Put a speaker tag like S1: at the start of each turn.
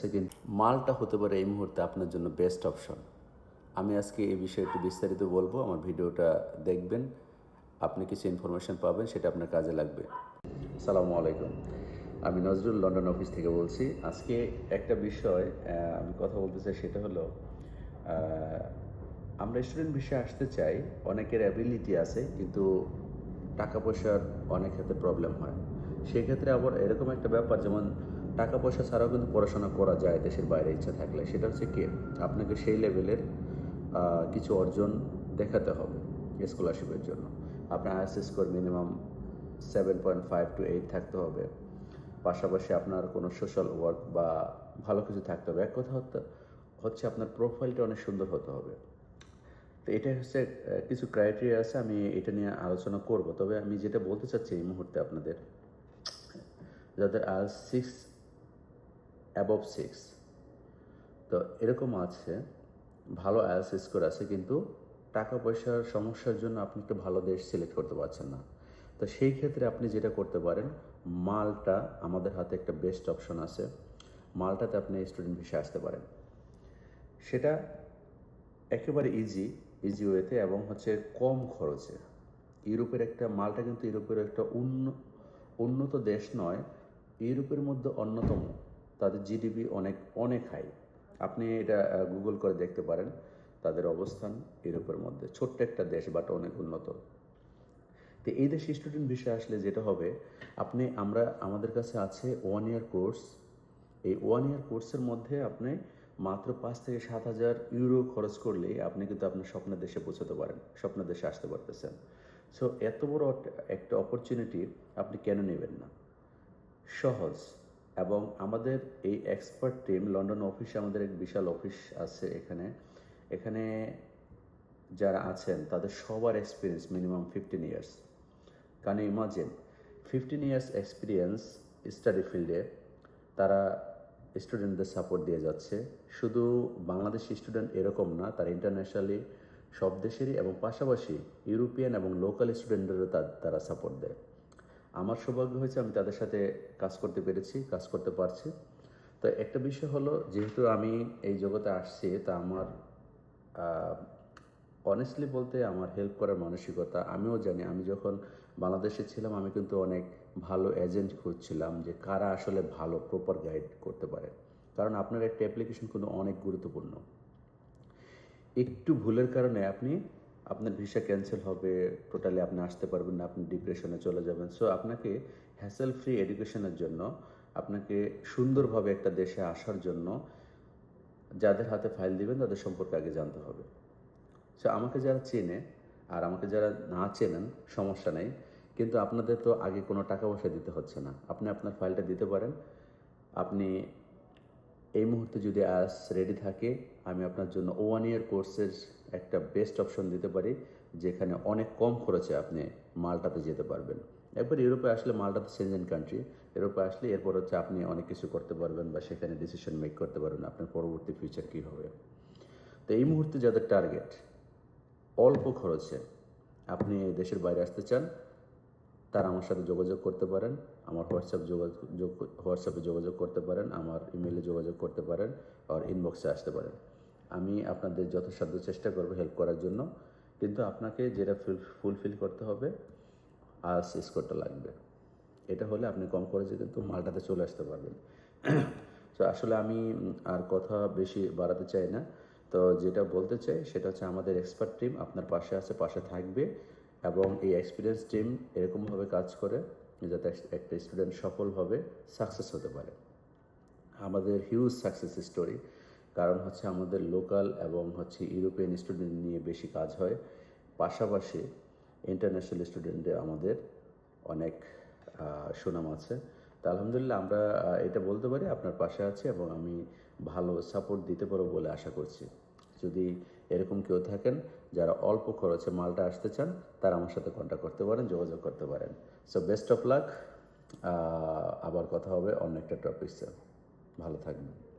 S1: আছে কিন্তু মালটা হতে পারে এই মুহূর্তে আপনার জন্য বেস্ট অপশন আমি আজকে এই বিষয়ে একটু বিস্তারিত বলব, আমার ভিডিওটা দেখবেন, আপনি কিছু ইনফরমেশন পাবেন, সেটা আপনার কাজে লাগবে। সালামু আলাইকুম। আমি নজরুল লন্ডন অফিস থেকে বলছি। আজকে একটা বিষয় আমি কথা বলতে চাই, সেটা হলো আমরা স্টুডেন্ট বিষয়ে আসতে চাই, অনেকের অ্যাবিলিটি আছে, কিন্তু টাকা পয়সার অনেক ক্ষেত্রে প্রবলেম হয়। সেই ক্ষেত্রে আবার এরকম একটা ব্যাপার, যেমন টাকা পয়সা ছাড়াও কিন্তু পড়াশোনা করা যায় দেশের বাইরে ইচ্ছা থাকলে। সেটা হচ্ছে কি? আপনাকে সেই লেভেলের কিছু অর্জন দেখাতে হবে স্কলারশিপের জন্য। আপনার is score minimum seven point five to eight থাকতে হবে। পাশাপাশি আপনার কোনো সোশ্যাল ওয়ার্ক বা ভালো কিছু থাকতে হবে। এক কথা হচ্ছে আপনার প্রোফাইলটা অনেক সুন্দর হতে হবে। তো এটা হচ্ছে কিছু ক্রাইটেরিয়া আছে, আমি এটা নিয়ে আলোচনা করব। তবে আমি যেটা বলতে চাচ্ছি এই মুহূর্তে আপনাদের, যাদের আজ সিক্স অ্যাবভ সিক্স তো এরকম আছে, ভালো আইএলস স্কোর আছে, কিন্তু টাকা পয়সার সমস্যার জন্য আপনি একটা ভালো দেশ সিলেক্ট করতে পারছেন না। তো সেই ক্ষেত্রে আপনি যেটা করতে পারেন, মালটা আমাদের হাতে একটা বেস্ট অপশন আছে, মালটাতে আপনি স্টুডেন্ট ভিসা আসতে পারেন। সেটা একেবারে ইজি ইজি ওয়েতে এবং হচ্ছে কম খরচে। ইউরোপের একটা, মালটা কিন্তু ইউরোপের একটা উন্ন, উন্নত দেশ নয়, ইউরোপের মধ্যে অন্যতম। তাদের জিডিপি অনেক অনেক হাই আপনি এটা গুগল করে দেখতে পারেন, তাদের অবস্থান ইউরোপের মধ্যে। ছোট্ট একটা দেশ বাট অনেক উন্নত। তো এই দেশে স্টুডেন্ট বিষয়ে আসলে যেটা হবে, আপনি, আমরা, আমাদের কাছে আছে ওয়ান ইয়ার কোর্স এই ওয়ান ইয়ার কোর্সের মধ্যে আপনি মাত্র পাঁচ থেকে সাত হাজার ইউরো খরচ করলেই আপনি কিন্তু আপনার স্বপ্নের দেশে পৌঁছাতে পারেন, স্বপ্নের দেশে আসতে পারতেছেন। সো এত বড় একটা অপরচুনিটি আপনি কেন নেবেন না? সহজ। এবং আমাদের এই এক্সপার্ট টিম লন্ডন অফিসে আমাদের এক বিশাল অফিস আছে এখানে। এখানে যারা আছেন, তাদের সবার এক্সপিরিয়েন্স মিনিমাম ফিফটিন ইয়ার্স কারণ imagine fifteen years experience study ফিল্ডে তারা স্টুডেন্টদের সাপোর্ট দিয়ে যাচ্ছে। শুধু বাংলাদেশি স্টুডেন্ট এরকম না, তারা ইন্টারন্যাশনালি সব দেশেরই এবং পাশাপাশি ইউরোপিয়ান এবং লোকাল স্টুডেন্টদেরও তারা সাপোর্ট দেয়। আমার সৌভাগ্য হয়েছে আমি তাদের সাথে কাজ করতে পেরেছি, কাজ করতে পারছি। তো একটা বিষয় হলো, যেহেতু আমি এই জগতে আসছি, তা আমার অনেস্টলি বলতে আমার হেল্প করার মানসিকতা, আমিও জানি, আমি যখন বাংলাদেশে ছিলাম, আমি কিন্তু অনেক ভালো এজেন্ট খুঁজছিলাম যে কারা আসলে ভালো প্রপার গাইড করতে পারে। কারণ আপনার একটা অ্যাপ্লিকেশন কিন্তু অনেক গুরুত্বপূর্ণ। একটু ভুলের কারণে আপনি আপনার ভিসা ক্যান্সেল হবে টোটালি আপনি আসতে পারবেন না, আপনি ডিপ্রেশনে চলে যাবেন। সো আপনাকে হ্যাসেল ফ্রি এডুকেশনের জন্য, আপনাকে সুন্দরভাবে একটা দেশে আসার জন্য যাদের হাতে ফাইল দিবেন, তাদের সম্পর্কে আগে জানতে হবে। সো আমাকে যারা চেনে, আর আমাকে যারা না চেনেন, সমস্যা নেই। কিন্তু আপনাদের তো আগে কোনো টাকা পয়সা দিতে হচ্ছে না। আপনি আপনার ফাইলটা দিতে পারেন। আপনি এই মুহূর্তে যদি আজ রেডি থাকে, আমি আপনার জন্য ওয়ান ইয়ার কোর্সের একটা বেস্ট অপশন দিতে পারি, যেখানে অনেক কম খরচে আপনি মালটাতে যেতে পারবেন। একবার ইউরোপে আসলে মালটাতে সেনজেন কান্ট্রি ইউরোপে আসলে এরপর হচ্ছে আপনি অনেক কিছু করতে পারবেন বা সেখানে ডিসিশন মেক করতে পারবেন আপনার পরবর্তী ফিউচার কী হবে। তো এই মুহূর্তে যাদের টার্গেট অল্প খরচে আপনি দেশের বাইরে আসতে চান, তারা আমার সাথে যোগাযোগ করতে পারেন। আমার হোয়াটসঅ্যাপ যোগাযোগ হোয়াটসঅ্যাপে যোগাযোগ করতে পারেন, আমার ইমেলে যোগাযোগ করতে পারেন আর ইনবক্সে আসতে পারেন। আমি আপনাদের যথাসাধ্য চেষ্টা করব হেল্প করার জন্য, কিন্তু আপনাকে যেটা ফুলফিল করতে হবে, আর শেষ স্কোরটা লাগবে। এটা হলে আপনি কম খরচে কিন্তু মালটাতে চলে আসতে পারবেন। তো আসলে আমি আর কথা বেশি বাড়াতে চাই না। তো যেটা বলতে চাই, সেটা হচ্ছে আমাদের এক্সপার্ট টিম আপনার পাশে আছে, পাশে থাকবে এবং এই এক্সপিরিয়েন্স টিম এরকমভাবে কাজ করে। যাতে একটা স্টুডেন্ট সফলভাবে সাকসেস হতে পারে। আমাদের হিউজ সাকসেস স্টোরি কারণ হচ্ছে আমাদের লোকাল এবং হচ্ছে ইউরোপিয়ান স্টুডেন্ট নিয়ে বেশি কাজ হয়। পাশাপাশি ইন্টারন্যাশনাল স্টুডেন্টদের আমাদের অনেক সুনাম আছে। তা আলহামদুলিল্লাহ আমরা এটা বলতে পারি আপনার পাশে আছি এবং আমি ভালো সাপোর্ট দিতে পারব বলে আশা করছি। যদি এরকম কেউ থাকেন যারা অল্প খরচে মালটা আসতে চান, তারা আমার সাথে কন্ট্যাক্ট করতে পারেন, যোগাযোগ করতে পারেন। সো বেস্ট অফ লাক আবার কথা হবে অন্য একটা টপিকসে ভালো থাকবেন।